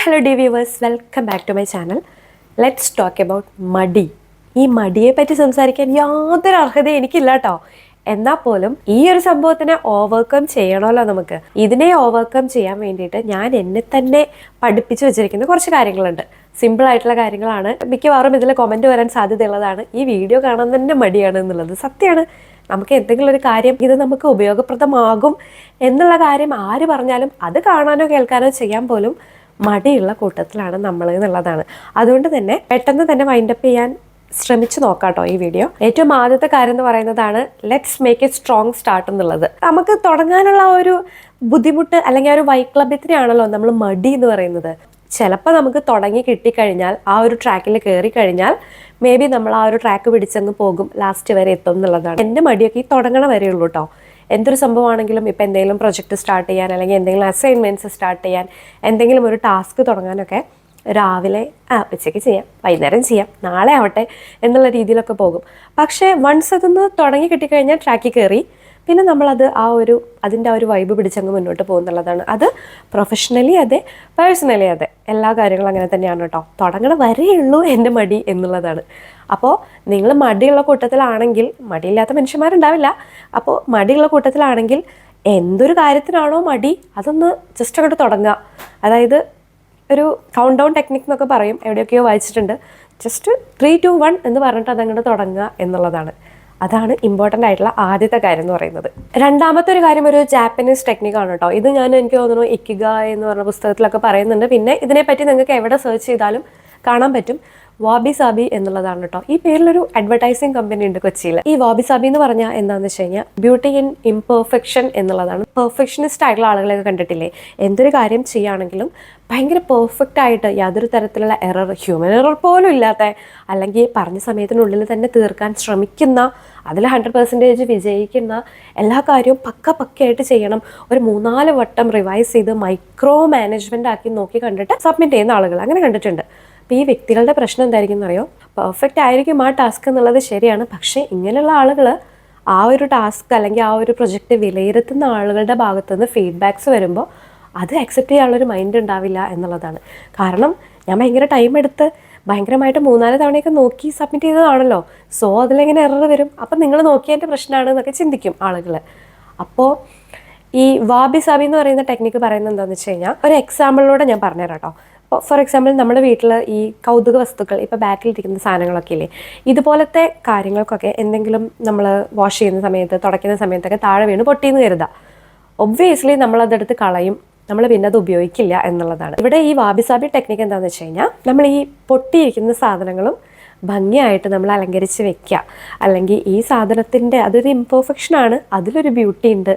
Hello the viewers welcome back to my channel let's talk about മടി. ഈ മടിയെ പറ്റി സംസാരിക്കാൻ യാതൊരു അർഹതയും എനിക്കില്ല കേട്ടോ എന്നാൽ പോലും ഈ ഒരു സംഭവത്തിനെ ഓവർകം ചെയ്യണമല്ലോ നമുക്ക്. ഇതിനെ ഓവർകം ചെയ്യാൻ വേണ്ടിയിട്ട് ഞാൻ എന്നെ തന്നെ പഠിപ്പിച്ചു വെച്ചിരിക്കുന്ന കുറച്ച് കാര്യങ്ങളുണ്ട്. സിമ്പിൾ ആയിട്ടുള്ള കാര്യങ്ങളാണ്. മിക്കവാറും ഇതിൽ കമന്റ് വരാൻ സാധ്യതയുള്ളതാണ്. ഈ വീഡിയോ കാണാൻ തന്നെ മടിയാണ് എന്നുള്ളത് സത്യമാണ്. നമുക്ക് എന്തെങ്കിലും ഒരു കാര്യം ഇത് നമുക്ക് ഉപയോഗപ്രദമാകും എന്നുള്ള കാര്യം ആര് പറഞ്ഞാലും അത് കാണാനോ കേൾക്കാനോ ചെയ്യാൻ പോലും മടിയുള്ള കൂട്ടത്തിലാണ് നമ്മൾ എന്നുള്ളതാണ്. അതുകൊണ്ട് തന്നെ പെട്ടെന്ന് തന്നെ വൈൻഡപ്പ് ചെയ്യാൻ ശ്രമിച്ചു നോക്കാട്ടോ ഈ വീഡിയോ ഏറ്റവും ആദ്യത്തെ കാര്യം എന്ന് പറയുന്നതാണ് let's make a strong start എന്നുള്ളത്. നമുക്ക് തുടങ്ങാനുള്ള ഒരു ബുദ്ധിമുട്ട് അല്ലെങ്കിൽ ഒരു വൈക്ലഭ്യത്തിനാണല്ലോ നമ്മൾ മടി എന്ന് പറയുന്നത്. ചിലപ്പോൾ നമുക്ക് തുടങ്ങി കിട്ടിക്കഴിഞ്ഞാൽ ആ ഒരു ട്രാക്കിൽ കയറി കഴിഞ്ഞാൽ മേ ബി നമ്മൾ ആ ഒരു ട്രാക്ക് പിടിച്ചങ്ങ് പോകും ലാസ്റ്റ് വരെ എത്തും എന്നുള്ളതാണ്. എന്റെ മടിയൊക്കെ ഈ തുടങ്ങണ വരെയുള്ളൂ കേട്ടോ എന്തൊരു സംഭവമാണെങ്കിലും ഇപ്പോൾ എന്തെങ്കിലും പ്രൊജക്റ്റ് സ്റ്റാർട്ട് ചെയ്യാൻ അല്ലെങ്കിൽ എന്തെങ്കിലും അസൈൻമെന്റ്സ് സ്റ്റാർട്ട് ചെയ്യാൻ എന്തെങ്കിലും ഒരു ടാസ്ക് തുടങ്ങാനൊക്കെ രാവിലെ ആ ഉച്ചയ്ക്ക് ചെയ്യാം വൈകുന്നേരം ചെയ്യാം നാളെ ആവട്ടെ എന്നുള്ള രീതിയിലൊക്കെ പോകും. പക്ഷേ വൺസ് അതൊന്ന് തുടങ്ങി കിട്ടിക്കഴിഞ്ഞാൽ ട്രാക്കിൽ കയറി പിന്നെ നമ്മളത് ആ ഒരു അതിന്റെ ആ ഒരു വൈബ് പിടിച്ചങ്ങ് മുന്നോട്ട് പോകുന്നുള്ളതാണ്. അത് പ്രൊഫഷണലി അതെ പേഴ്സണലി അതെ. എല്ലാ കാര്യങ്ങളും അങ്ങനെ തന്നെയാണ് കേട്ടോ തുടങ്ങണ വരെയുള്ളൂ എന്റെ മടി എന്നുള്ളതാണ്. അപ്പോൾ നിങ്ങൾ മടിയുള്ള കൂട്ടത്തിലാണെങ്കിൽ മടിയില്ലാത്ത മനുഷ്യന്മാരുണ്ടാവില്ല. അപ്പോൾ മടിയുള്ള കൂട്ടത്തിലാണെങ്കിൽ എന്തൊരു കാര്യത്തിനാണോ മടി അതൊന്ന് ജസ്റ്റ് അങ്ങോട്ട് തുടങ്ങുക. അതായത് ഒരു കൗണ്ട് ഡൗൺ ടെക്നിക് എന്നൊക്കെ പറയും. എവിടെയൊക്കെയോ വായിച്ചിട്ടുണ്ട്. ജസ്റ്റ് ത്രീ ടു വൺ എന്ന് പറഞ്ഞിട്ട് അതങ്ങോട്ട് തുടങ്ങുക എന്നുള്ളതാണ്. അതാണ് ഇമ്പോർട്ടന്റ് ആയിട്ടുള്ള ആദ്യത്തെ കാര്യം എന്ന് പറയുന്നത്. രണ്ടാമത്തെ ഒരു കാര്യം ഒരു ജാപ്പനീസ് ടെക്നിക്കാണ് കേട്ടോ ഇത് ഞാൻ എനിക്ക് തോന്നുന്നു ഇക്കിഗ എന്ന് പറഞ്ഞ പുസ്തകത്തിലൊക്കെ പറയുന്നുണ്ട്. പിന്നെ ഇതിനെപ്പറ്റി നിങ്ങൾക്ക് എവിടെ സെർച്ച് ചെയ്താലും കാണാൻ പറ്റും. വാബി സാബി എന്നുള്ളതാണ് കേട്ടോ ഈ പേരിലൊരു അഡ്വർടൈസിംഗ് കമ്പനി ഉണ്ട് കൊച്ചിയിൽ ഈ വാബി സാബി എന്ന് പറഞ്ഞാൽ എന്താണെന്ന് വെച്ച് കഴിഞ്ഞാൽ ബ്യൂട്ടി ഇൻ ഇംപെർഫെക്ഷൻ എന്നുള്ളതാണ്. പെർഫെക്ഷനിസ്റ്റ് ആയിട്ടുള്ള ആളുകളെയൊക്കെ കണ്ടിട്ടില്ലേ? എന്തൊരു കാര്യം ചെയ്യുകയാണെങ്കിലും ഭയങ്കര പെർഫെക്റ്റ് ആയിട്ട് യാതൊരു തരത്തിലുള്ള എറർ ഹ്യൂമൻ എറർ പോലും ഇല്ലാത്ത അല്ലെങ്കിൽ പറഞ്ഞ സമയത്തിനുള്ളിൽ തന്നെ തീർക്കാൻ ശ്രമിക്കുന്ന അതിൽ ഹൺഡ്രഡ് പെർസെന്റേജ് വിജയിക്കുന്ന എല്ലാ കാര്യവും പക്ക പക്കയായിട്ട് ചെയ്യണം. ഒരു മൂന്നാൽ വട്ടം റിവൈസ് ചെയ്ത് മൈക്രോ മാനേജ്മെന്റ് ആക്കി നോക്കി കണ്ടിട്ട് സബ്മിറ്റ് ചെയ്യുന്ന ആളുകൾ അങ്ങനെ കണ്ടിട്ടുണ്ട്. അപ്പോൾ ഈ വ്യക്തികളുടെ പ്രശ്നം എന്തായിരിക്കും എന്നറിയോ പെർഫെക്റ്റ് ആയിരിക്കും ആ ടാസ്ക് എന്നുള്ളത് ശരിയാണ്. പക്ഷേ ഇങ്ങനെയുള്ള ആളുകൾ ആ ഒരു ടാസ്ക് അല്ലെങ്കിൽ ആ ഒരു പ്രൊജക്റ്റ് വിലയിരുത്തുന്ന ആളുകളുടെ ഭാഗത്തുനിന്ന് ഫീഡ്ബാക്സ് വരുമ്പോൾ അത് അക്സെപ്റ്റ് ചെയ്യാനുള്ളൊരു മൈൻഡ് ഉണ്ടാവില്ല എന്നുള്ളതാണ്. കാരണം ഞാൻ ഭയങ്കര ടൈം എടുത്ത് ഭയങ്കരമായിട്ട് മൂന്നാൽ തവണയൊക്കെ നോക്കി സബ്മിറ്റ് ചെയ്തതാണല്ലോ. സോ അതിലെങ്ങനെ എറർ വരും? അപ്പം നിങ്ങൾ നോക്കിയതിന്റെ പ്രശ്നമാണ് എന്നൊക്കെ ചിന്തിക്കും ആളുകൾ അപ്പോൾ ഈ വാബി സാബി എന്ന് പറയുന്ന ടെക്നിക്ക് പറയുന്നത് എന്താണെന്ന് വെച്ച് കഴിഞ്ഞാൽ ഒരു എക്സാമ്പിളിലൂടെ ഞാൻ പറഞ്ഞുതരാം കേട്ടോ ഇപ്പോൾ ഫോർ എക്സാമ്പിൾ നമ്മുടെ വീട്ടിൽ ഈ കൗതുക വസ്തുക്കൾ ഇപ്പോൾ ബാക്കിലിരിക്കുന്ന സാധനങ്ങളൊക്കെ ഇല്ലേ ഇതുപോലത്തെ കാര്യങ്ങൾക്കൊക്കെ എന്തെങ്കിലും നമ്മൾ വാഷ് ചെയ്യുന്ന സമയത്ത് തുടയ്ക്കുന്ന സമയത്തൊക്കെ താഴെ വീണ് പൊട്ടിയെന്ന് കരുതുക ഒബ്വിയസ്ലി നമ്മളതെടുത്ത് കളയും നമ്മൾ പിന്നെ അത് ഉപയോഗിക്കില്ല എന്നുള്ളതാണ്. ഇവിടെ ഈ വാബിസാബി ടെക്നിക്ക് എന്താണെന്ന് വെച്ച് കഴിഞ്ഞാൽ നമ്മൾ ഈ പൊട്ടിയിരിക്കുന്ന സാധനങ്ങളും ഭംഗിയായിട്ട് നമ്മൾ അലങ്കരിച്ച് വെക്കുക അല്ലെങ്കിൽ ഈ സാധനത്തിന്റെ അതൊരു ഇംപെർഫെക്ഷൻ ആണ് അതിലൊരു ബ്യൂട്ടി ഉണ്ട്.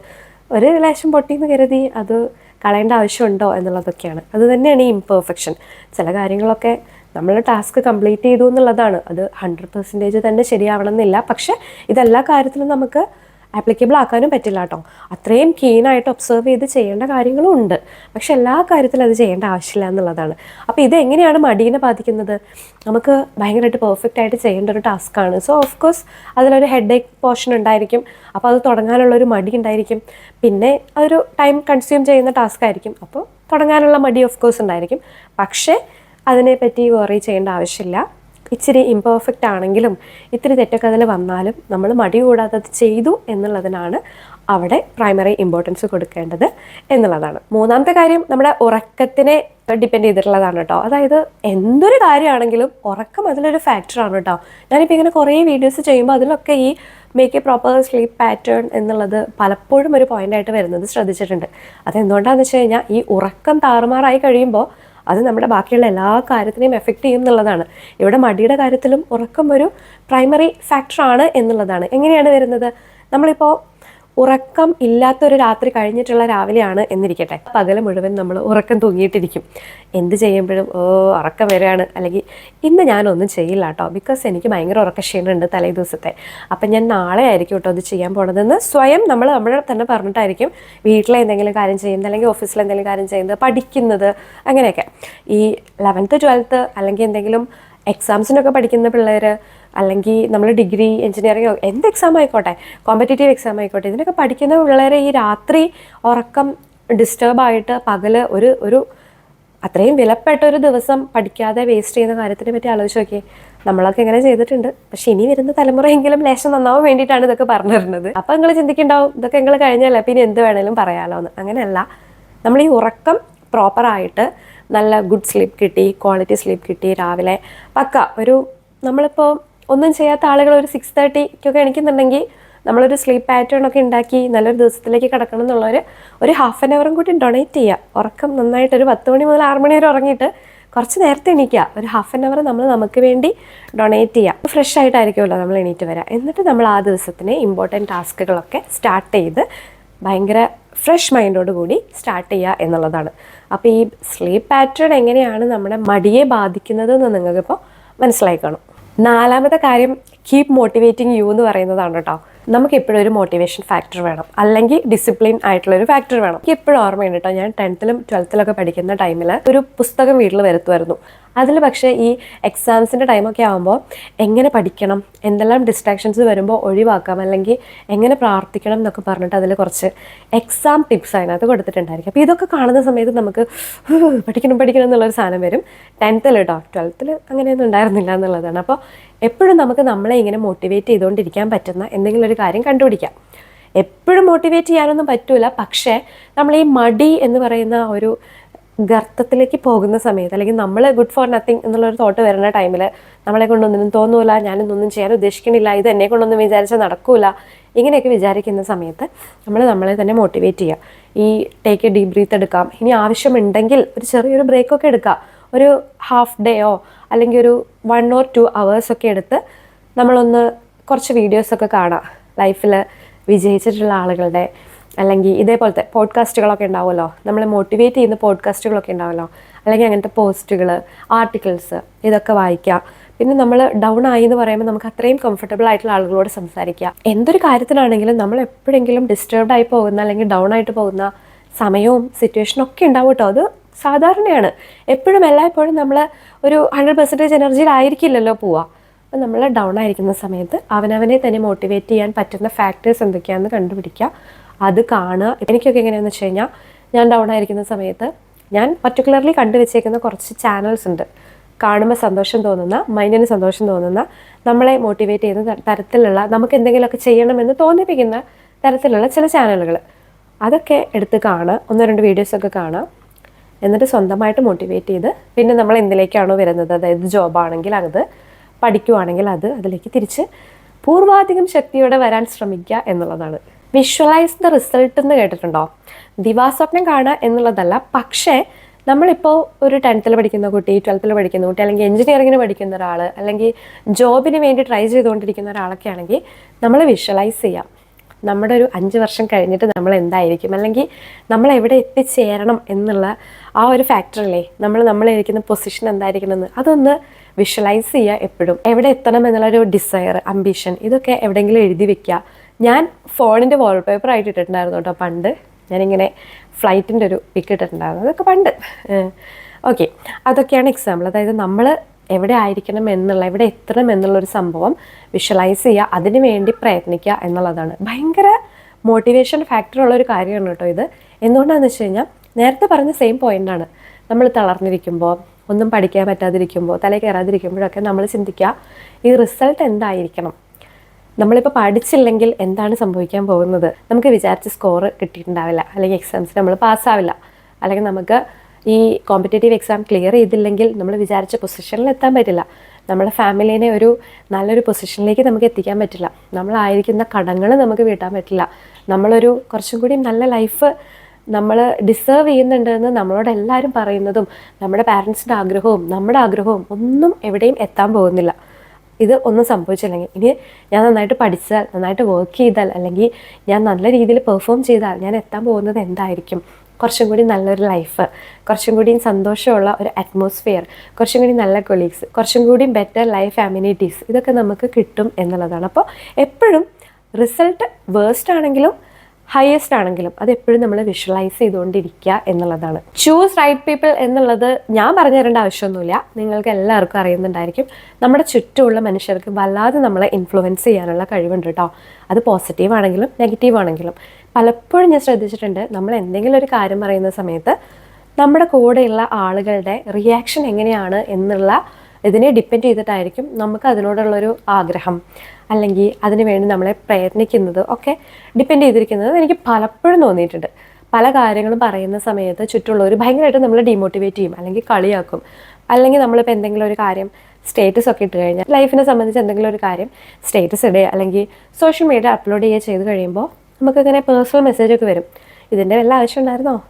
ഒരു ലേശം പൊട്ടിയെന്ന് കരുതി അത് കളയേണ്ട ആവശ്യമുണ്ടോ എന്നുള്ളതൊക്കെയാണ്. അത് തന്നെയാണ് ഈ ഇംപെർഫെക്ഷൻ ചില കാര്യങ്ങളൊക്കെ നമ്മൾ ടാസ്ക് കംപ്ലീറ്റ് ചെയ്തു എന്നുള്ളതാണ്. അത് ഹൺഡ്രഡ് പെർസെന്റേജ് തന്നെ ശരിയാവണം എന്നില്ല പക്ഷേ ഇതെല്ലാ കാര്യത്തിലും നമുക്ക് ആപ്ലിക്കബിൾ ആക്കാനും പറ്റില്ല കേട്ടോ അത്രയും കീനായിട്ട് ഒബ്സർവ് ചെയ്ത് ചെയ്യേണ്ട കാര്യങ്ങളും ഉണ്ട് പക്ഷെ എല്ലാ കാര്യത്തിലും അത് ചെയ്യേണ്ട ആവശ്യമില്ല എന്നുള്ളതാണ്. അപ്പോൾ ഇത് എങ്ങനെയാണ് മടീനെ ബാധിക്കുന്നത്? നമുക്ക് ഭയങ്കരമായിട്ട് പെർഫെക്റ്റ് ആയിട്ട് ചെയ്യേണ്ട ഒരു ടാസ്ക്കാണ് സോ ഓഫ് കോഴ്സ് അതിലൊരു ഹെഡ് ഏക്ക് പോർഷൻ ഉണ്ടായിരിക്കും. അപ്പോൾ അത് തുടങ്ങാനുള്ള ഒരു മടി ഉണ്ടായിരിക്കും. പിന്നെ അതൊരു ടൈം കൺസ്യൂം ചെയ്യുന്ന ടാസ്ക് ആയിരിക്കും. അപ്പോൾ തുടങ്ങാനുള്ള മടി ഓഫ് കോഴ്സ് ഉണ്ടായിരിക്കും. പക്ഷേ അതിനെപ്പറ്റി വറി ചെയ്യേണ്ട ആവശ്യമില്ല. ഇച്ചിരി ഇംപെർഫെക്റ്റ് ആണെങ്കിലും ഇത്തിരി തെറ്റൊക്കെ അതിൽ വന്നാലും നമ്മൾ മടി കൂടാതെ അത് ചെയ്തു എന്നുള്ളതിനാണ് അവിടെ പ്രൈമറി ഇമ്പോർട്ടൻസ് കൊടുക്കേണ്ടത് എന്നുള്ളതാണ്. മൂന്നാമത്തെ കാര്യം നമ്മുടെ ഉറക്കത്തിനെ ഡിപ്പെൻഡ് ചെയ്തിട്ടുള്ളതാണ് കേട്ടോ. അതായത് എന്തൊരു കാര്യമാണെങ്കിലും ഉറക്കം അതിലൊരു ഫാക്ടറാണ് കേട്ടോ. ഞാനിപ്പോൾ ഇങ്ങനെ കുറേ വീഡിയോസ് ചെയ്യുമ്പോൾ അതിലൊക്കെ ഈ make a proper sleep pattern എന്നുള്ളത് പലപ്പോഴും ഒരു പോയിന്റായിട്ട് വരുന്നത് ശ്രദ്ധിച്ചിട്ടുണ്ട്. അതെന്തുകൊണ്ടാണെന്ന് വെച്ച് കഴിഞ്ഞാൽ ഈ ഉറക്കം താറുമാറായി കഴിയുമ്പോൾ അത് നമ്മുടെ ബാക്കിയുള്ള എല്ലാ കാര്യത്തിനെയും എഫക്റ്റ് ചെയ്യും എന്നുള്ളതാണ്. ഇവിടെ മടിയുടെ കാര്യത്തിലും ഉറക്കം ഒരു പ്രൈമറി ഫാക്ടറാണ് എന്നുള്ളതാണ്. എങ്ങനെയാണ് വരുന്നത്? നമ്മളിപ്പോൾ ഉറക്കം ഇല്ലാത്തൊരു രാത്രി കഴിഞ്ഞിട്ടുള്ള രാവിലെയാണ് എന്നിരിക്കട്ടെ. പകൽ മുഴുവൻ നമ്മൾ ഉറക്കം തൂങ്ങിയിട്ടിരിക്കും. എന്ത് ചെയ്യുമ്പോഴും ഓ ഉറക്കം വരികയാണ്. അല്ലെങ്കിൽ ഇന്ന് ഞാനൊന്നും ചെയ്യില്ല കേട്ടോ ബിക്കോസ് എനിക്ക് ഭയങ്കര ഉറക്കക്ഷീണമുണ്ട് തലേ ദിവസത്തെ. അപ്പം ഞാൻ നാളെ ആയിരിക്കും കേട്ടോ അത് ചെയ്യാൻ പോണതെന്ന് സ്വയം നമ്മൾ നമ്മളെ തന്നെ പറഞ്ഞിട്ടായിരിക്കും വീട്ടിലെ എന്തെങ്കിലും കാര്യം ചെയ്യുന്നത് അല്ലെങ്കിൽ ഓഫീസിൽ എന്തെങ്കിലും കാര്യം ചെയ്യുന്നത് പഠിക്കുന്നത് അങ്ങനെയൊക്കെ. ഈ ലെവൻത്ത് ട്വൽത്ത് അല്ലെങ്കിൽ എന്തെങ്കിലും എക്സാംസിനൊക്കെ പഠിക്കുന്ന പിള്ളേർ അല്ലെങ്കിൽ നമ്മൾ ഡിഗ്രി എഞ്ചിനീയറിംഗ് എന്ത് എക്സാം ആയിക്കോട്ടെ കോമ്പറ്റേറ്റീവ് എക്സാം ആയിക്കോട്ടെ ഇതിനൊക്കെ പഠിക്കുന്ന പിള്ളേരെ ഈ രാത്രി ഉറക്കം ഡിസ്റ്റർബായിട്ട് പകൽ ഒരു ഒരു അത്രയും വിലപ്പെട്ട ഒരു ദിവസം പഠിക്കാതെ വേസ്റ്റ് ചെയ്യുന്ന കാര്യത്തിനെ പറ്റി ആലോചിച്ച് നോക്കിയേ. നമ്മളൊക്കെ ഇങ്ങനെ ചെയ്തിട്ടുണ്ട്. പക്ഷെ ഇനി വരുന്ന തലമുറയെങ്കിലും ലേശം നന്നാവാൻ വേണ്ടിയിട്ടാണ് ഇതൊക്കെ പറഞ്ഞു തരുന്നത് അപ്പം നിങ്ങൾ ചിന്തിക്കുന്നുണ്ടാവും ഇതൊക്കെ നിങ്ങൾ കഴിഞ്ഞല്ലേ പിന്നെ എന്ത് വേണേലും പറയാലോ എന്ന് അങ്ങനെയല്ല. നമ്മൾ ഈ ഉറക്കം പ്രോപ്പറായിട്ട് നല്ല ഗുഡ് സ്ലീപ്പ് കിട്ടി ക്വാളിറ്റി സ്ലീപ്പ് കിട്ടി രാവിലെ. പക്ക ഒരു നമ്മളിപ്പോൾ ഒന്നും ചെയ്യാത്ത ആളുകൾ ഒരു സിക്സ് തേർട്ടിക്കൊക്കെ എണീക്കുന്നുണ്ടെങ്കിൽ നമ്മളൊരു സ്ലീപ്പ് പാറ്റേൺ ഒക്കെ ഉണ്ടാക്കി നല്ലൊരു ദിവസത്തിലേക്ക് കിടക്കണം എന്നുള്ളവർ ഒരു ഹാഫ് ആൻ അവറും കൂടി ഡൊണേറ്റ് ചെയ്യുക ഉറക്കം നന്നായിട്ട് ഒരു പത്ത് മണി മുതൽ ആറ് മണി വരെ ഉറങ്ങിയിട്ട് കുറച്ച് നേരത്തെ എണീക്കുക ഒരു ഹാഫ് ആൻ അവർ നമ്മൾ നമുക്ക് വേണ്ടി ഡൊണേറ്റ് ചെയ്യുക ഫ്രഷ് ആയിട്ടായിരിക്കുമല്ലോ നമ്മൾ എണീറ്റ് വരിക എന്നിട്ട് നമ്മൾ ആ ദിവസത്തിന് ഇമ്പോർട്ടന്റ് ടാസ്കുകളൊക്കെ സ്റ്റാർട്ട് ചെയ്ത് ഭയങ്കര ഫ്രഷ് മൈൻഡോട് കൂടി സ്റ്റാർട്ട് ചെയ്യുക എന്നുള്ളതാണ്. അപ്പോൾ ഈ സ്ലീപ്പ് പാറ്റേൺ എങ്ങനെയാണ് നമ്മുടെ മടിയെ ബാധിക്കുന്നത് എന്ന് നിങ്ങൾക്കിപ്പോൾ മനസ്സിലായി കാണും. നാലാമത്തെ കാര്യം കീപ് മോട്ടിവേറ്റിംഗ് യു എന്ന് പറയുന്നതാണ് കേട്ടോ. നമുക്ക് എപ്പോഴും ഒരു മോട്ടിവേഷൻ ഫാക്ടർ വേണം. അല്ലെങ്കിൽ ഡിസിപ്ലിൻ ആയിട്ടുള്ള ഒരു ഫാക്ടർ വേണം. എനിക്ക് എപ്പോഴും ഓർമ്മയുണ്ട് കേട്ടോ ഞാൻ ടെൻത്തിലും ട്വൽത്തിലൊക്കെ പഠിക്കുന്ന ടൈമിൽ ഒരു പുസ്തകം വീട്ടിൽ വരുത്തുമായിരുന്നു അതിൽ പക്ഷേ ഈ എക്സാംസിന്റെ ടൈമൊക്കെ ആകുമ്പോൾ എങ്ങനെ പഠിക്കണം എന്തെല്ലാം ഡിസ്ട്രാക്ഷൻസ് വരുമ്പോൾ ഒഴിവാക്കാം അല്ലെങ്കിൽ എങ്ങനെ പ്രാർത്ഥിക്കണം എന്നൊക്കെ പറഞ്ഞിട്ട് അതിൽ കുറച്ച് എക്സാം ടിപ്സ് അതിനകത്ത് കൊടുത്തിട്ടുണ്ടായിരിക്കും. അപ്പോൾ ഇതൊക്കെ കാണുന്ന സമയത്ത് നമുക്ക് "ഹൂ, പഠിക്കണം പഠിക്കണം എന്നുള്ളൊരു സാധനം വരും. ടെൻത്തിൽ കേട്ടോ ട്വൽത്തിൽ അങ്ങനെയൊന്നും ഉണ്ടായിരുന്നില്ല എന്നുള്ളതാണ്. അപ്പോൾ എപ്പോഴും നമുക്ക് നമ്മളെ ഇങ്ങനെ മോട്ടിവേറ്റ് ചെയ്തുകൊണ്ടിരിക്കാൻ പറ്റുന്ന എന്തെങ്കിലും ഒരു കാര്യം കണ്ടുപിടിക്കാം. എപ്പോഴും മോട്ടിവേറ്റ് ചെയ്യാനൊന്നും പറ്റൂല. പക്ഷേ നമ്മൾ ഈ മടി എന്ന് പറയുന്ന ഒരു ഗർത്തത്തിലേക്ക് പോകുന്ന സമയത്ത് അല്ലെങ്കിൽ നമ്മൾ ഗുഡ് ഫോർ നത്തിങ് എന്നുള്ളൊരു തോട്ട് വരുന്ന ടൈമിൽ നമ്മളെ കൊണ്ടൊന്നിനും തോന്നൂല ഞാനൊന്നും ചെയ്യാൻ ഉദ്ദേശിക്കണില്ല ഇത് എന്നെ കൊണ്ടൊന്നും വിചാരിച്ചാൽ നടക്കൂല ഇങ്ങനെയൊക്കെ വിചാരിക്കുന്ന സമയത്ത് നമ്മൾ നമ്മളെ തന്നെ മോട്ടിവേറ്റ് ചെയ്യുക ഈ ടേക്ക് എ ഡീപ് ബ്രീത്ത് എടുക്കാം. ഇനി ആവശ്യമുണ്ടെങ്കിൽ ഒരു ചെറിയൊരു ബ്രേക്കൊക്കെ എടുക്കാം. ഒരു ഹാഫ് ഡേയോ അല്ലെങ്കിൽ ഒരു വൺ ഓർ ടു ഒക്കെ എടുത്ത് നമ്മളൊന്ന് കുറച്ച് വീഡിയോസൊക്കെ കാണാം. ലൈഫിൽ വിജയിച്ചിട്ടുള്ള ആളുകളുടെ അല്ലെങ്കിൽ ഇതേപോലത്തെ പോഡ്കാസ്റ്റുകളൊക്കെ ഉണ്ടാവുമല്ലോ. നമ്മളെ മോട്ടിവേറ്റ് ചെയ്യുന്ന പോഡ്കാസ്റ്റുകളൊക്കെ ഉണ്ടാവുമല്ലോ. അല്ലെങ്കിൽ അങ്ങനത്തെ പോസ്റ്റുകൾ ആർട്ടിക്കിൾസ് ഇതൊക്കെ വായിക്കുക. പിന്നെ നമ്മൾ ഡൗൺ ആയി എന്ന് പറയുമ്പോൾ നമുക്ക് അത്രയും കംഫർട്ടബിൾ ആയിട്ടുള്ള ആളുകളോട് സംസാരിക്കുക. എന്തൊരു കാര്യത്തിനാണെങ്കിലും നമ്മൾ എപ്പോഴെങ്കിലും ഡിസ്റ്റർബ്ഡ് ആയി പോകുന്ന അല്ലെങ്കിൽ ഡൗൺ ആയിട്ട് പോകുന്ന സമയവും സിറ്റുവേഷനും ഒക്കെ ഉണ്ടാവും കേട്ടോ. അത് സാധാരണയാണ്. എപ്പോഴും എല്ലായ്പ്പോഴും നമ്മൾ ഒരു ഹൺഡ്രഡ് പെർസെന്റേജ് എനർജിയിലായിരിക്കില്ലല്ലോ പോവുക. അപ്പം നമ്മൾ ഡൗൺ ആയിരിക്കുന്ന സമയത്ത് അവനവനെ തന്നെ മോട്ടിവേറ്റ് ചെയ്യാൻ പറ്റുന്ന ഫാക്ടേഴ്സ് എന്തൊക്കെയാണെന്ന് കണ്ടുപിടിക്കുക. അത് കാണുക. എനിക്കൊക്കെ എങ്ങനെയാണെന്ന് വെച്ച് കഴിഞ്ഞാൽ ഞാൻ ഡൗൺ ആയിരിക്കുന്ന സമയത്ത് ഞാൻ പർട്ടിക്കുലർലി കണ്ടുവച്ചേക്കുന്ന കുറച്ച് ചാനൽസ് ഉണ്ട്. കാണുമ്പോൾ സന്തോഷം തോന്നുന്ന മൈൻഡിന് സന്തോഷം തോന്നുന്ന നമ്മളെ മോട്ടിവേറ്റ് ചെയ്യുന്ന തരത്തിലുള്ള നമുക്ക് എന്തെങ്കിലുമൊക്കെ ചെയ്യണമെന്ന് തോന്നിപ്പിക്കുന്ന തരത്തിലുള്ള ചില ചാനലുകൾ അതൊക്കെ എടുത്ത് കാണുക. ഒന്നോ രണ്ട് വീഡിയോസൊക്കെ കാണുക. എന്നിട്ട് സ്വന്തമായിട്ട് മോട്ടിവേറ്റ് ചെയ്ത് പിന്നെ നമ്മൾ എന്തിലേക്കാണോ വരുന്നത്? അതായത് ജോബാണെങ്കിൽ അത് പഠിക്കുവാണെങ്കിൽ അത് അതിലേക്ക് തിരിച്ച് പൂർവാധികം ശക്തിയോടെ വരാൻ ശ്രമിക്കുക എന്നുള്ളതാണ്. വിഷ്വലൈസ് ദ റിസൾട്ട് എന്ന് കേട്ടിട്ടുണ്ടോ? ദിവാസ്വപ്നം കാണുക എന്നുള്ളതല്ല പക്ഷേ നമ്മളിപ്പോൾ ഒരു ടെൻത്തിൽ പഠിക്കുന്ന കുട്ടി ട്വൽത്തിൽ പഠിക്കുന്ന കുട്ടി അല്ലെങ്കിൽ എഞ്ചിനീയറിങ്ങിന് പഠിക്കുന്ന ഒരാൾ അല്ലെങ്കിൽ ജോബിന് വേണ്ടി ട്രൈ ചെയ്തുകൊണ്ടിരിക്കുന്ന ഒരാളൊക്കെ ആണെങ്കിൽ നമ്മൾ വിഷ്വലൈസ് ചെയ്യാം. നമ്മുടെ ഒരു അഞ്ച് വർഷം കഴിഞ്ഞിട്ട് നമ്മൾ എന്തായിരിക്കും അല്ലെങ്കിൽ നമ്മൾ എവിടെ എത്തിച്ചേരണം എന്നുള്ള ആ ഒരു ഫാക്ടറല്ലേ നമ്മൾ നമ്മളിരിക്കുന്ന പൊസിഷൻ എന്തായിരിക്കണം എന്ന് അതൊന്ന് വിഷ്വലൈസ് ചെയ്യുക എപ്പോഴും. എവിടെ എത്തണം എന്നുള്ളൊരു ഡിസയർ അംബിഷൻ ഇതൊക്കെ എവിടെയെങ്കിലും എഴുതി വെക്കുക. ഞാൻ ഫോണിന്റെ വാൾപേപ്പർ ആയിട്ട് ഇട്ടിട്ടുണ്ടായിരുന്നു കേട്ടോ പണ്ട്. ഞാനിങ്ങനെ ഫ്ലൈറ്റിന്റെ ഒരു പിക്ക് ഇട്ടിട്ടുണ്ടായിരുന്നു. അതൊക്കെ പണ്ട്. ഓക്കെ അതൊക്കെയാണ് എക്സാമ്പിൾ അതായത് നമ്മൾ എവിടെ ആയിരിക്കണം എന്നുള്ള എവിടെ എത്തണം എന്നുള്ളൊരു സംഭവം വിഷ്വലൈസ് ചെയ്യുക അതിനു വേണ്ടി പ്രയത്നിക്കുക എന്നുള്ളതാണ്. ഭയങ്കര മോട്ടിവേഷൻ ഫാക്ടർ ഉള്ള ഒരു കാര്യമാണ് കേട്ടോ ഇത്. എന്തുകൊണ്ടാണെന്ന് വെച്ച് കഴിഞ്ഞാൽ നേരത്തെ പറഞ്ഞ സെയിം പോയിന്റാണ് നമ്മൾ തളർന്നിരിക്കുമ്പോൾ ഒന്നും പഠിക്കാൻ പറ്റാതിരിക്കുമ്പോൾ തലയിൽ കയറാതിരിക്കുമ്പോഴൊക്കെ നമ്മൾ ചിന്തിക്കുക ഈ റിസൾട്ട് എന്തായിരിക്കണം? നമ്മളിപ്പോൾ പഠിച്ചില്ലെങ്കിൽ എന്താണ് സംഭവിക്കാൻ പോകുന്നത്? നമുക്ക് വിചാരിച്ച സ്കോർ കിട്ടിയിട്ടുണ്ടാവില്ല. അല്ലെങ്കിൽ എക്സാംസ് നമ്മൾ പാസ്സാവില്ല അല്ലെങ്കിൽ നമുക്ക് ഈ കോമ്പറ്റേറ്റീവ് എക്സാം ക്ലിയർ ചെയ്തില്ലെങ്കിൽ നമ്മൾ വിചാരിച്ച പൊസിഷനിൽ എത്താൻ പറ്റില്ല. നമ്മുടെ ഫാമിലീനെ ഒരു നല്ലൊരു പൊസിഷനിലേക്ക് നമുക്ക് എത്തിക്കാൻ പറ്റില്ല. നമ്മളായിരിക്കുന്ന കടങ്ങൾ നമുക്ക് വീട്ടാൻ പറ്റില്ല. നമ്മളൊരു കുറച്ചും കൂടി നല്ല ലൈഫ് നമ്മൾ ഡിസേർവ് ചെയ്യുന്നുണ്ടെന്ന് നമ്മളോട് എല്ലാവരും പറയുന്നതും നമ്മുടെ പാരൻസിന്റെ ആഗ്രഹവും നമ്മുടെ ആഗ്രഹവും ഒന്നും എവിടെയും എത്താൻ പോകുന്നില്ല. ഇത് ഒന്നും സംഭവിച്ചില്ലെങ്കിൽ. ഇനി ഞാൻ നന്നായിട്ട് പഠിച്ചാൽ നന്നായിട്ട് വർക്ക് ചെയ്താൽ അല്ലെങ്കിൽ ഞാൻ നല്ല രീതിയിൽ പെർഫോം ചെയ്താൽ ഞാൻ എത്താൻ പോകുന്നത് എന്തായിരിക്കും? കുറച്ചും കൂടി നല്ലൊരു ലൈഫ് കുറച്ചും കൂടി സന്തോഷമുള്ള ഒരു അറ്റ്മോസ്ഫിയർ കുറച്ചും കൂടി നല്ല കൊളീഗ്സ് കുറച്ചും കൂടി ബെറ്റർ ലൈഫ് അമ്യൂണിറ്റീസ് ഇതൊക്കെ നമുക്ക് കിട്ടും എന്നുള്ളതാണ്. അപ്പോൾ എപ്പോഴും റിസൾട്ട് വേഴ്സ്റ്റ് ആണെങ്കിലും ഹയസ്റ്റ് ആണെങ്കിലും അത് എപ്പോഴും നമ്മൾ വിഷ്വലൈസ് ചെയ്തുകൊണ്ടിരിക്കുക എന്നുള്ളതാണ്. ചൂസ് റൈറ്റ് പീപ്പിൾ എന്നുള്ളത് ഞാൻ പറഞ്ഞു തരേണ്ട ആവശ്യമൊന്നുമില്ല. നിങ്ങൾക്ക് എല്ലാവർക്കും അറിയുന്നുണ്ടായിരിക്കും. നമ്മുടെ ചുറ്റുമുള്ള മനുഷ്യർക്ക് വല്ലാതെ നമ്മളെ ഇൻഫ്ലുവൻസ് ചെയ്യാനുള്ള കഴിവുണ്ട് കേട്ടോ. അത് പോസിറ്റീവ് ആണെങ്കിലും നെഗറ്റീവ് ആണെങ്കിലും. പലപ്പോഴും ഞാൻ ശ്രദ്ധിച്ചിട്ടുണ്ട് നമ്മൾ എന്തെങ്കിലും ഒരു കാര്യം പറയുന്ന സമയത്ത് നമ്മുടെ കൂടെയുള്ള ആളുകളുടെ റിയാക്ഷൻ എങ്ങനെയാണ് എന്നുള്ള ഇതിനെ ഡിപ്പെൻഡ് ചെയ്തിട്ടായിരിക്കും നമുക്ക് അതിനോടുള്ളൊരു ആഗ്രഹം. അല്ലെങ്കിൽ അതിനു വേണ്ടി നമ്മളെ പ്രയത്നിക്കുന്നത് ഒക്കെ ഡിപ്പെൻഡ് ചെയ്തിരിക്കുന്നത് എനിക്ക് പലപ്പോഴും തോന്നിയിട്ടുണ്ട്. പല കാര്യങ്ങളും പറയുന്ന സമയത്ത് ചുറ്റുള്ളവർ ഭയങ്കരമായിട്ട് നമ്മൾ ഡീമോട്ടിവേറ്റ് ചെയ്യും അല്ലെങ്കിൽ കളിയാക്കും. അല്ലെങ്കിൽ നമ്മളിപ്പോൾ എന്തെങ്കിലും ഒരു കാര്യം സ്റ്റേറ്റസ് ഒക്കെ ഇട്ട് കഴിഞ്ഞാൽ ലൈഫിനെ സംബന്ധിച്ച് എന്തെങ്കിലും ഒരു കാര്യം സ്റ്റേറ്റസ് ഇടുക അല്ലെങ്കിൽ സോഷ്യൽ മീഡിയ അപ്ലോഡ് ചെയ്യുക ചെയ്ത് കഴിയുമ്പോൾ നമുക്കിങ്ങനെ പേഴ്സണൽ മെസ്സേജ് ഒക്കെ വരും. ഇതിന്റെ വല്ല ആവശ്യം ഉണ്ടായിരുന്നോ?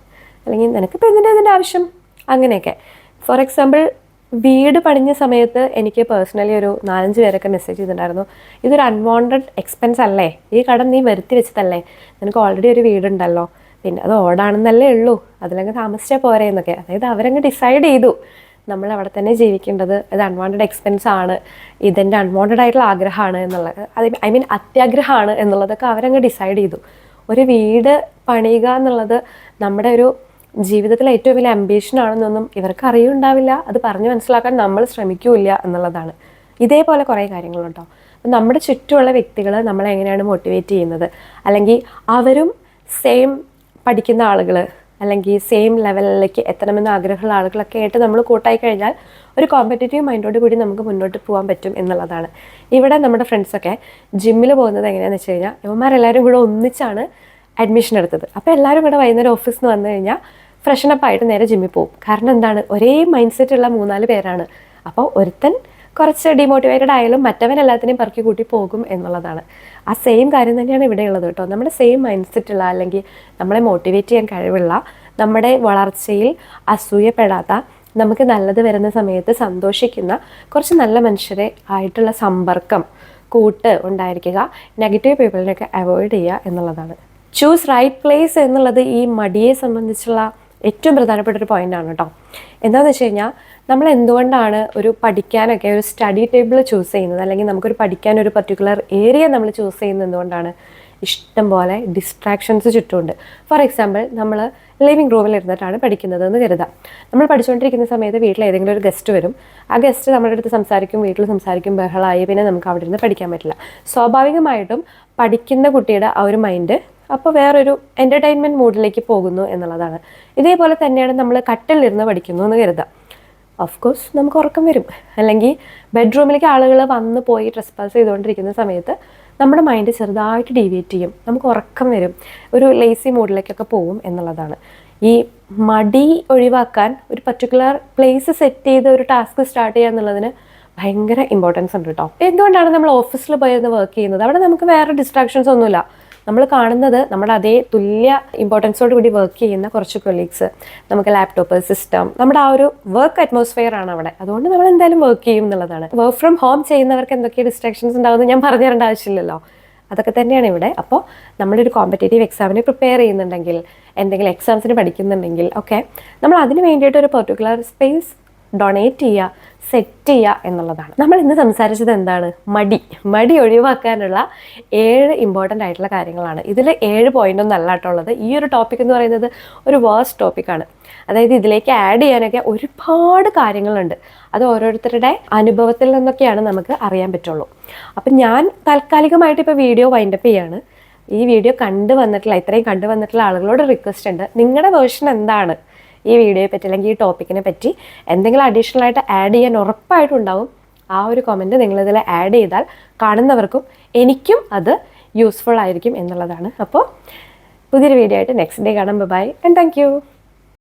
അല്ലെങ്കിൽ നിനക്കിപ്പോൾ എന്തിന്റെ ഇതിന്റെ ആവശ്യം? അങ്ങനെയൊക്കെ. ഫോർ എക്സാമ്പിൾ വീട് പണിഞ്ഞ സമയത്ത് എനിക്ക് പേഴ്സണലി ഒരു നാലഞ്ച് പേരൊക്കെ മെസ്സേജ് ചെയ്തിട്ടുണ്ടായിരുന്നു. ഇതൊരു അൺവാണ്ടഡ് എക്സ്പെൻസ് അല്ലേ? ഈ കടം നീ വരുത്തി വെച്ചതല്ലേ? നിനക്ക് ഓൾറെഡി ഒരു വീടുണ്ടല്ലോ. പിന്നെ അത് ഓടാണെന്നല്ലേ ഉള്ളൂ. അതിലങ്ങ് താമസിച്ചാൽ പോരെ എന്നൊക്കെ. അതായത് അവരങ്ങ് ഡിസൈഡ് ചെയ്തു. നമ്മൾ അവിടെ തന്നെ ജീവിക്കേണ്ടത് ഇത് അൺവാണ്ടഡ് എക്സ്പെൻസ് ആണ്. ഇതെന്റെ അൺവാണ്ടഡ് ആയിട്ടുള്ള ആഗ്രഹമാണ് എന്നുള്ളത്. അത് ഐ മീൻ അത്യാഗ്രഹമാണ് എന്നുള്ളതൊക്കെ അവരങ്ങ് ഡിസൈഡ് ചെയ്തു. ഒരു വീട് പണിയുക എന്നുള്ളത് നമ്മുടെ ഒരു ജീവിതത്തിലെ ഏറ്റവും വലിയ അംബീഷൻ ആണെന്നൊന്നും ഇവർക്ക് അറിയുണ്ടാവില്ല. അത് പറഞ്ഞു മനസ്സിലാക്കാൻ നമ്മൾ ശ്രമിക്കൂല എന്നുള്ളതാണ്. ഇതേപോലെ കുറേ കാര്യങ്ങളുണ്ടോ അപ്പം നമ്മുടെ ചുറ്റുമുള്ള വ്യക്തികൾ നമ്മളെങ്ങനെയാണ് മോട്ടിവേറ്റ് ചെയ്യുന്നത്? അല്ലെങ്കിൽ അവരും സെയിം പഠിക്കുന്ന ആളുകൾ അല്ലെങ്കിൽ സെയിം ലെവലിലേക്ക് എത്തണമെന്ന് ആഗ്രഹമുള്ള ആളുകളൊക്കെ ആയിട്ട് നമ്മൾ കൂട്ടായി കഴിഞ്ഞാൽ ഒരു കോമ്പറ്റേറ്റീവ് മൈൻഡോട് കൂടി നമുക്ക് മുന്നോട്ട് പോകാൻ പറ്റും എന്നുള്ളതാണ്. ഇവിടെ നമ്മുടെ ഫ്രണ്ട്സൊക്കെ ജിമ്മിൽ പോകുന്നത് എങ്ങനെയാണെന്ന് വെച്ച് കഴിഞ്ഞാൽ ഇവന്മാരെല്ലാവരും കൂടെ ഒന്നിച്ചാണ് അഡ്മിഷൻ എടുത്തത്. അപ്പോൾ എല്ലാവരും ഇവിടെ വൈകുന്നേരം ഓഫീസിൽ നിന്ന് വന്നു കഴിഞ്ഞാൽ ഫ്രഷനപ്പായിട്ട് നേരെ ജിമ്മിൽ പോകും. കാരണം എന്താണ്? ഒരേ മൈൻഡ് സെറ്റ് ഉള്ള മൂന്നാൽ പേരാണ്. അപ്പോൾ ഒരുത്തൻ കുറച്ച് ഡിമോട്ടിവേറ്റഡ് ആയാലും മറ്റവൻ എല്ലാത്തിനെയും പറക്കി കൂട്ടി പോകും എന്നുള്ളതാണ്. ആ സെയിം കാര്യം തന്നെയാണ് ഇവിടെ ഉള്ളത് കേട്ടോ. നമ്മുടെ സെയിം മൈൻഡ് സെറ്റ് ഉള്ള അല്ലെങ്കിൽ നമ്മളെ മോട്ടിവേറ്റ് ചെയ്യാൻ കഴിവുള്ള നമ്മുടെ വളർച്ചയിൽ അസൂയപ്പെടാത്ത നമുക്ക് നല്ലത് വരുന്ന സമയത്ത് സന്തോഷിക്കുന്ന കുറച്ച് നല്ല മനുഷ്യരെ ആയിട്ടുള്ള സമ്പർക്കം കൂട്ട് ഉണ്ടായിരിക്കുക നെഗറ്റീവ് പീപ്പിളിനെയൊക്കെ അവോയ്ഡ് ചെയ്യുക എന്നുള്ളതാണ്. ചൂസ് റൈറ്റ് പ്ലേസ് എന്നുള്ളത് ഈ മടിയെ സംബന്ധിച്ചുള്ള ഏറ്റവും പ്രധാനപ്പെട്ട ഒരു പോയിന്റാണ് കേട്ടോ. എന്താണെന്ന് വെച്ച് കഴിഞ്ഞാൽ നമ്മൾ എന്തുകൊണ്ടാണ് ഒരു പഠിക്കാനൊക്കെ ഒരു സ്റ്റഡി ടേബിൾ ചൂസ് ചെയ്യുന്നത്? അല്ലെങ്കിൽ നമുക്കൊരു പഠിക്കാൻ ഒരു പർട്ടിക്കുലർ ഏരിയ നമ്മൾ ചൂസ് ചെയ്യുന്നത് എന്തുകൊണ്ടാണ്? ഇഷ്ടം പോലെ ഡിസ്ട്രാക്ഷൻസ് ചുറ്റുമുണ്ട്. ഫോർ എക്സാമ്പിൾ നമ്മൾ ലിവിങ് റൂമിൽ ഇരുന്നിട്ടാണ് പഠിക്കുന്നത് എന്ന് കരുതാം. നമ്മൾ പഠിച്ചുകൊണ്ടിരിക്കുന്ന സമയത്ത് വീട്ടിൽ ഏതെങ്കിലും ഒരു ഗസ്റ്റ് വരും. ആ ഗസ്റ്റ് നമ്മുടെ അടുത്ത് സംസാരിക്കും വീട്ടിൽ സംസാരിക്കും ബഹളമായി പിന്നെ നമുക്ക് അവിടെ ഇരുന്ന് പഠിക്കാൻ പറ്റില്ല. സ്വാഭാവികമായിട്ടും പഠിക്കുന്ന കുട്ടിയുടെ ആ ഒരു മൈൻഡ് അപ്പോൾ വേറൊരു എന്റർടൈൻമെന്റ് മൂഡിലേക്ക് പോകുന്നു എന്നുള്ളതാണ്. ഇതേപോലെ തന്നെയാണ് നമ്മൾ കട്ടിലിരുന്ന് പഠിക്കുന്നു എന്ന് കരുതാം. ഓഫ് കോഴ്സ് നമുക്ക് ഉറക്കം വരും. അല്ലെങ്കിൽ ബെഡ്റൂമിലേക്ക് ആളുകൾ വന്ന് പോയി ഡ്രസ് പാസ് ചെയ്തുകൊണ്ടിരിക്കുന്ന സമയത്ത് നമ്മുടെ മൈൻഡ് ചെറുതായിട്ട് ഡീവിയേറ്റ് ചെയ്യും. നമുക്ക് ഉറക്കം വരും. ഒരു ലേസി മൂഡിലേക്കൊക്കെ പോകും എന്നുള്ളതാണ്. ഈ മടി ഒഴിവാക്കാൻ ഒരു പർട്ടിക്കുലർ പ്ലേസ് സെറ്റ് ചെയ്ത് ഒരു ടാസ്ക് സ്റ്റാർട്ട് ചെയ്യുക എന്നുള്ളതിന് ഭയങ്കര ഇമ്പോർട്ടൻസ് ഉണ്ട് കേട്ടോ എന്തുകൊണ്ടാണ് നമ്മൾ ഓഫീസിൽ പോയിരുന്ന് വർക്ക് ചെയ്യുന്നത്? അവിടെ നമുക്ക് വേറെ ഡിസ്ട്രാക്ഷൻസ് ഒന്നുമില്ല. നമ്മൾ കാണുന്നത് നമ്മുടെ അതേ തുല്യ ഇമ്പോർട്ടൻസോട് കൂടി വർക്ക് ചെയ്യുന്ന കുറച്ച് കൊളീഗ്സ് നമുക്ക് ലാപ്ടോപ്പ് സിസ്റ്റം നമ്മുടെ ആ ഒരു വർക്ക് അറ്റ്മോസ്ഫിയർ ആണ് അവിടെ. അതുകൊണ്ട് നമ്മൾ എന്തായാലും വർക്ക് ചെയ്യും എന്നുള്ളതാണ്. വർക്ക് ഫ്രം ഹോം ചെയ്യുന്നവർക്ക് എന്തൊക്കെ ഡിസ്ട്രാക്ഷൻസ് ഉണ്ടാവുമെന്ന് ഞാൻ പറഞ്ഞു തരേണ്ട ആവശ്യമില്ലല്ലോ. അതൊക്കെ തന്നെയാണ് ഇവിടെ. അപ്പോൾ നമ്മളൊരു കോമ്പറ്റേറ്റീവ് എക്സാമിന് പ്രിപ്പയർ ചെയ്യുന്നുണ്ടെങ്കിൽ എന്തെങ്കിലും എക്സാംസിന് പഠിക്കുന്നുണ്ടെങ്കിൽ ഒക്കെ നമ്മൾ അതിന് വേണ്ടിയിട്ട് ഒരു പെർട്ടിക്കുലർ സ്പേസ് ഡൊണേറ്റ് ചെയ്യുക സെറ്റ് ചെയ്യുക എന്നുള്ളതാണ്. നമ്മൾ ഇന്ന് സംസാരിച്ചത് എന്താണ്? മടി. മടി ഒഴിവാക്കാനുള്ള ഏഴ് ഇമ്പോർട്ടന്റ് ആയിട്ടുള്ള കാര്യങ്ങളാണ്. ഇതിൽ ഏഴ് പോയിന്റ് ഒന്നും അല്ല കേട്ടോ ഉള്ളത്. ഈ ഒരു ടോപ്പിക് എന്ന് പറയുന്നത് ഒരു വേഴ്സ് ടോപ്പിക്കാണ് അതായത് ഇതിലേക്ക് ആഡ് ചെയ്യാനൊക്കെ ഒരുപാട് കാര്യങ്ങളുണ്ട്. അത് ഓരോരുത്തരുടെ അനുഭവത്തിൽ നിന്നൊക്കെയാണ് നമുക്ക് അറിയാൻ പറ്റുള്ളൂ. അപ്പം ഞാൻ താൽക്കാലികമായിട്ട് ഇപ്പോൾ വീഡിയോ വൈൻഡപ്പ് ചെയ്യാണ്. ഈ വീഡിയോ കണ്ടു വന്നിട്ടുള്ള ഇത്രയും കണ്ടു വന്നിട്ടുള്ള ആളുകളോട് റിക്വസ്റ്റ് ഉണ്ട്. നിങ്ങളുടെ വേർഷൻ എന്താണ്? ഈ വീഡിയോയെ പറ്റി അല്ലെങ്കിൽ ഈ ടോപ്പിക്കിനെ പറ്റി എന്തെങ്കിലും അഡീഷണൽ ആയിട്ട് ആഡ് ചെയ്യാൻ ഉറപ്പായിട്ടുണ്ടാവും ആ ഒരു കമന്റ് നിങ്ങളിതിൽ ആഡ് ചെയ്താൽ കാണുന്നവർക്കും എനിക്കും അത് യൂസ്ഫുൾ ആയിരിക്കും എന്നുള്ളതാണ്. അപ്പോൾ പുതിയൊരു വീഡിയോ ആയിട്ട് നെക്സ്റ്റ് ഡേ കാണാം. Bye and thank